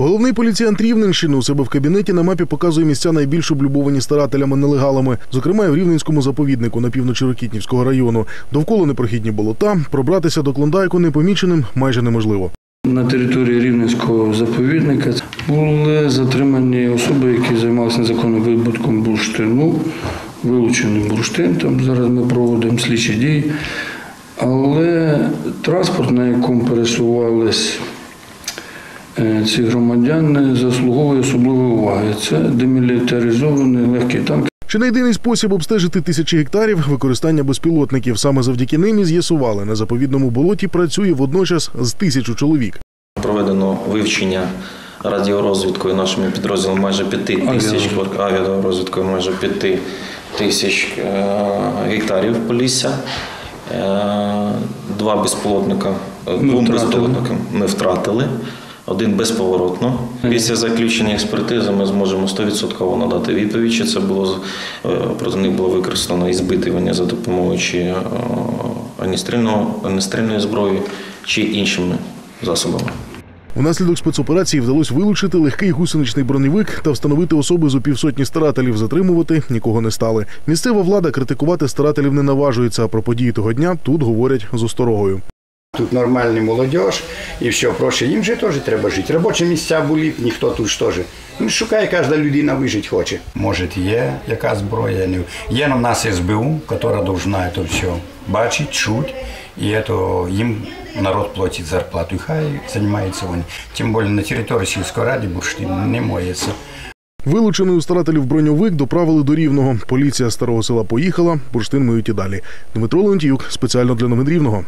Головний поліціянт Рівненщини у себе в кабінеті на мапі показує місця найбільш облюбовані старателями-нелегалами, зокрема і в Рівненському заповіднику на півночі Рокітнівського району. Довкола непрохідні болота, пробратися до Клондайку непоміченим майже неможливо. На території Рівненського заповідника були затримані особи, які займалися незаконним видобутком бурштину, вилучений бурштин. Там зараз ми проводимо слідчі дії. Але транспорт, на якому пересувались е, ці громадяни, заслуговує особливої уваги. Це демілітаризований легкий танк. Чи не єдиний спосіб обстежити тисячі гектарів використання безпілотників. Саме завдяки ним і з'ясували на заповідному болоті працює водночас з тисячу чоловік. Проведено вивчення радіорозвідкою нашими підрозділами майже 5 тисяч авіарозвідкою майже 5 тисяч е, гектарів полісся. Е, Два безпілотника, двом безпілотникам ми втратили. Один безповоротно. Після заключення експертизи ми зможемо 100% надати відповідь, чи це було з- е, проти них було використано і збитування за допомогою чи е, зброї, чи іншими засобами. Внаслідок спецоперації вдалося вилучити легкий гусеничний броневик та встановити особи з у півсотні старателів. Затримувати нікого не стали. Місцева влада критикувати старателів не наважується. А про події того дня тут говорять з осторогою. Тут нормальний молодіж і все проще. Їм же теж треба жити. Робочі місця були, ніхто тут ж теж. Ну, шукає кожна людина вижити хоче. Може, є яка зброя. Є у нас СБУ, яка повинна це все бачити, чути. І це їм народ платить зарплату. І хай займаються вони. Тим більше на території сільської ради бурштин не моється. Вилучений у старателів броньовик доправили до рівного. Поліція старого села поїхала. Бурштин миють і далі. Дмитро Леонтіюк спеціально для новин рівного.